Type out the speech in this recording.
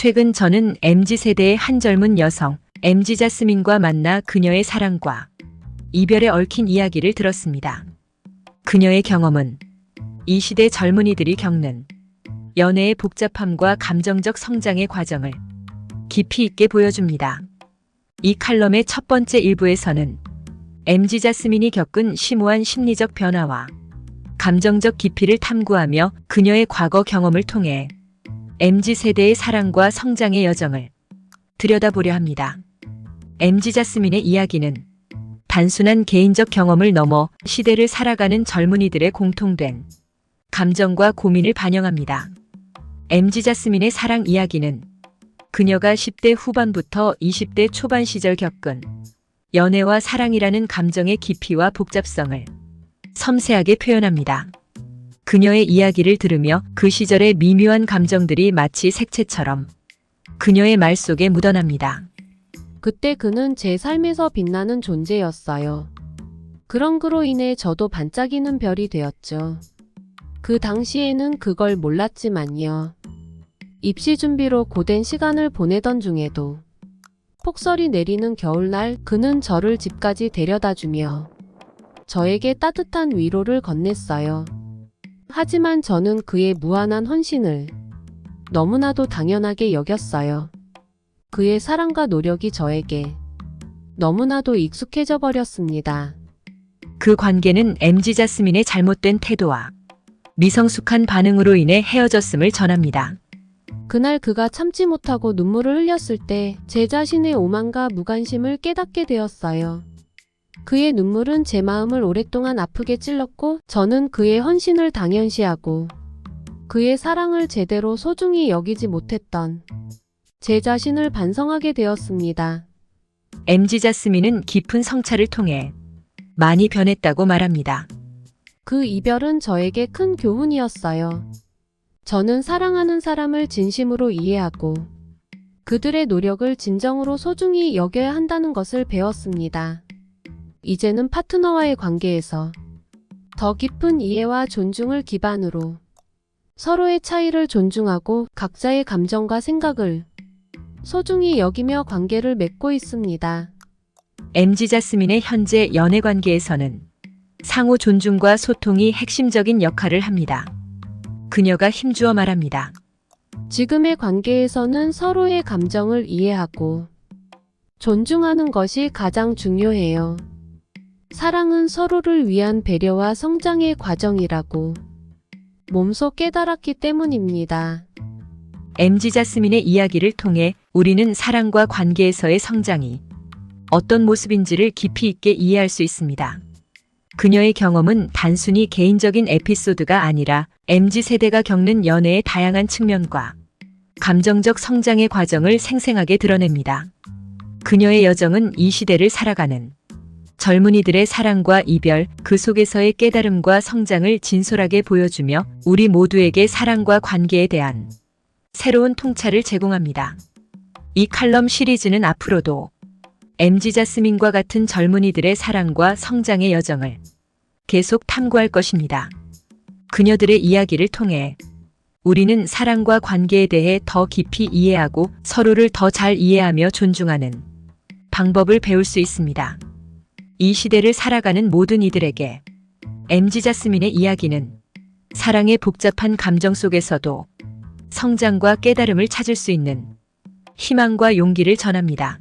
최근 저는 MZ세대의 한 젊은 여성, MZ 자스민과 만나 그녀의 사랑과 이별에 얽힌 이야기를 들었습니다. 그녀의 경험은 이 시대 젊은이들이 겪는 연애의 복잡함과 감정적 성장의 과정을 깊이 있게 보여줍니다. 이 칼럼의 첫 번째 일부에서는 MZ 자스민이 겪은 심오한 심리적 변화와 감정적 깊이를 탐구하며 그녀의 과거 경험을 통해 MZ 세대의 사랑과 성장의 여정을 들여다보려 합니다. MZ 자스민의 이야기는 단순한 개인적 경험을 넘어 시대를 살아가는 젊은이들의 공통된 감정과 고민을 반영합니다. MZ 자스민의 사랑 이야기는 그녀가 10대 후반부터 20대 초반 시절 겪은 연애와 사랑이라는 감정의 깊이와 복잡성을 섬세하게 표현합니다. 그녀의 이야기를 들으며 그 시절의 미묘한 감정들이 마치 색채처럼 그녀의 말 속에 묻어납니다. 그때 그는 제 삶에서 빛나는 존재였어요. 그런 그로 인해 저도 반짝이는 별이 되었죠. 그 당시에는 그걸 몰랐지만요. 입시 준비로 고된 시간을 보내던 중에도 폭설이 내리는 겨울날 그는 저를 집까지 데려다 주며 저에게 따뜻한 위로를 건넸어요. 하지만 저는 그의 무한한 헌신을 너무나도 당연하게 여겼어요. 그의 사랑과 노력이 저에게 너무나도 익숙해져 버렸습니다. 그 관계는 MZ 자스민의 잘못된 태도와 미성숙한 반응으로 인해 헤어졌음을 전합니다. 그날 그가 참지 못하고 눈물을 흘렸을 때 제 자신의 오만과 무관심을 깨닫게 되었어요. 그의 눈물은 제 마음을 오랫동안 아프게 찔렀고 저는 그의 헌신을 당연시하고 그의 사랑을 제대로 소중히 여기지 못했던 제 자신을 반성하게 되었습니다. MZ 자스민은 깊은 성찰을 통해 많이 변했다고 말합니다. 그 이별은 저에게 큰 교훈이었어요. 저는 사랑하는 사람을 진심으로 이해하고 그들의 노력을 진정으로 소중히 여겨야 한다는 것을 배웠습니다. 이제는 파트너와의 관계에서 더 깊은 이해와 존중을 기반으로 서로의 차이를 존중하고 각자의 감정과 생각을 소중히 여기며 관계를 맺고 있습니다. MZ 자스민의 현재 연애 관계에서는 상호 존중과 소통이 핵심적인 역할을 합니다. 그녀가 힘주어 말합니다. 지금의 관계에서는 서로의 감정을 이해하고 존중하는 것이 가장 중요해요. 사랑은 서로를 위한 배려와 성장의 과정이라고 몸소 깨달았기 때문입니다. MZ 자스민의 이야기를 통해 우리는 사랑과 관계에서의 성장이 어떤 모습인지를 깊이 있게 이해할 수 있습니다. 그녀의 경험은 단순히 개인적인 에피소드가 아니라 MZ 세대가 겪는 연애의 다양한 측면과 감정적 성장의 과정을 생생하게 드러냅니다. 그녀의 여정은 이 시대를 살아가는 젊은이들의 사랑과 이별, 그 속에서의 깨달음과 성장을 진솔하게 보여주며 우리 모두에게 사랑과 관계에 대한 새로운 통찰을 제공합니다. 이 칼럼 시리즈는 앞으로도 MZ 자스민과 같은 젊은이들의 사랑과 성장의 여정을 계속 탐구할 것입니다. 그녀들의 이야기를 통해 우리는 사랑과 관계에 대해 더 깊이 이해하고 서로를 더 잘 이해하며 존중하는 방법을 배울 수 있습니다. 이 시대를 살아가는 모든 이들에게 MZ 자스민의 이야기는 사랑의 복잡한 감정 속에서도 성장과 깨달음을 찾을 수 있는 희망과 용기를 전합니다.